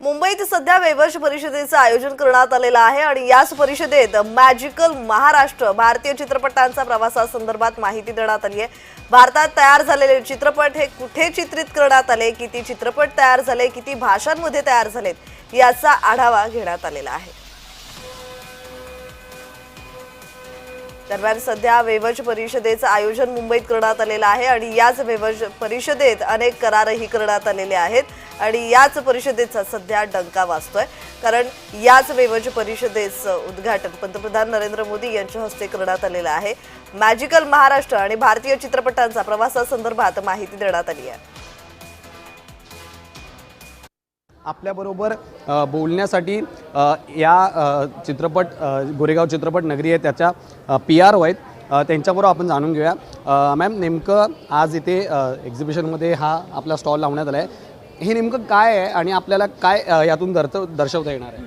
मुंबईत सध्या वेवर्ष परिषदेचं आयोजन करण्यात आलेलं आहे आणि याच परिषदेत मॅजिकल महाराष्ट्र भारतीय चित्रपटांचा प्रवासासंदर्भात माहिती देण्यात आली आहे. भारतात तयार झालेले चित्रपट हे कुठे चित्रित करण्यात आले किती चित्रपट तयार झाले किती भाषांमध्ये तयार झालेत याचा आढावा घेण्यात आलेला आहे. दरम्यान सध्या वेवज परिषदेचं आयोजन मुंबईत करण्यात आलेलं आहे आणि याच वेवज परिषदेत अनेक करारही करण्यात आलेले आहेत. आणि याच परिषदेचा सध्या डंका वाजतोय. कारण याच वेवज परिषदेचं उद्घाटन पंतप्रधान नरेंद्र मोदी यांच्या हस्ते करण्यात आलेलं आहे. मॅजिकल महाराष्ट्र आणि भारतीय चित्रपटांचा प्रवासासंदर्भात माहिती देण्यात आली आहे. आपल्याबरोबर बोलण्यासाठी या चित्रपट गोरेगाव चित्रपट नगरी आहे त्याच्या पी आर ओ आहेत. त्यांच्याबरोबर आपण जाणून घेऊया. मॅम नेमकं आज इथे एक्झिबिशनमध्ये हा आपला स्टॉल लावण्यात आला आहे हे नेमकं काय आहे आणि आपल्याला काय अ, यातून दर्त दर्शवता येणार आहे?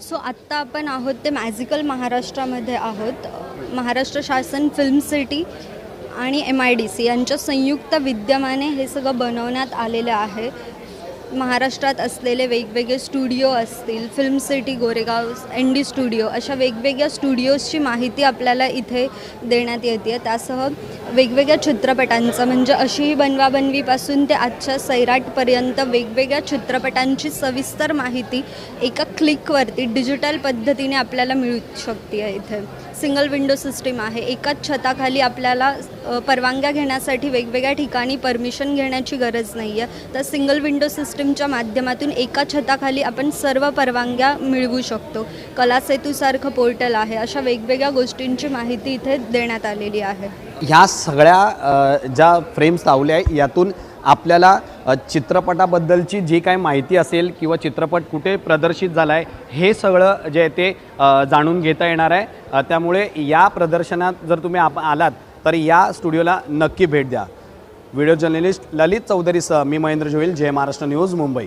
सो आत्ता आपण आहोत ते मॅजिकल महाराष्ट्रामध्ये आहोत. महाराष्ट्र शासन फिल्म सिटी आणि एम आय डी सी यांच्या संयुक्त विद्यमाने हे सगळं बनवण्यात आलेलं आहे. महाराष्ट्रात असलेले वेगवेगळे स्टुडिओ असतील film city Goregaon N D studio अशा वेगवेगळ्या स्टुडिओजची माहिती आपल्याला इथे देण्यात येते. आहे त्यासह वेगवेगळ्या चित्रपटांचं म्हणजे अशीही बनवाबनवीपासून ते आजच्या सैराटपर्यंत वेगवेगळ्या चित्रपटांची सविस्तर माहिती एका क्लिकवरती डिजिटल पद्धतीने आपल्याला मिळू शकते आहे इथे. सिंगल विंडो सिस्टीम आहे. एकाच छताखाली आपल्याला परवानग्या घेण्यासाठी वेगवेगळ्या ठिकाणी परमिशन घेण्याची गरज नाही आहे तर सिंगल विंडो सिस्टीमच्या माध्यमातून एका छताखाली आपण सर्व परवानग्या मिळवू शकतो. कलासेतूसारखं पोर्टल आहे. अशा वेगवेगळ्या गोष्टींची माहिती इथे देण्यात आलेली आहे. ह्या सगळ्या ज्या फ्रेम्स लावल्या आहेत यातून आपल्याला चित्रपटाबद्दलची जी काही माहिती असेल किंवा चित्रपट कुठे प्रदर्शित झाला आहे हे सगळं जे आहे ते जाणून घेता येणार आहे. त्यामुळे या प्रदर्शनात जर तुम्ही आप आलात तर या स्टुडिओला नक्की भेट द्या. व्हिडिओ जर्नलिस्ट ललित चौधरीसह मी महेंद्र जोईल जय महाराष्ट्र न्यूज मुंबई.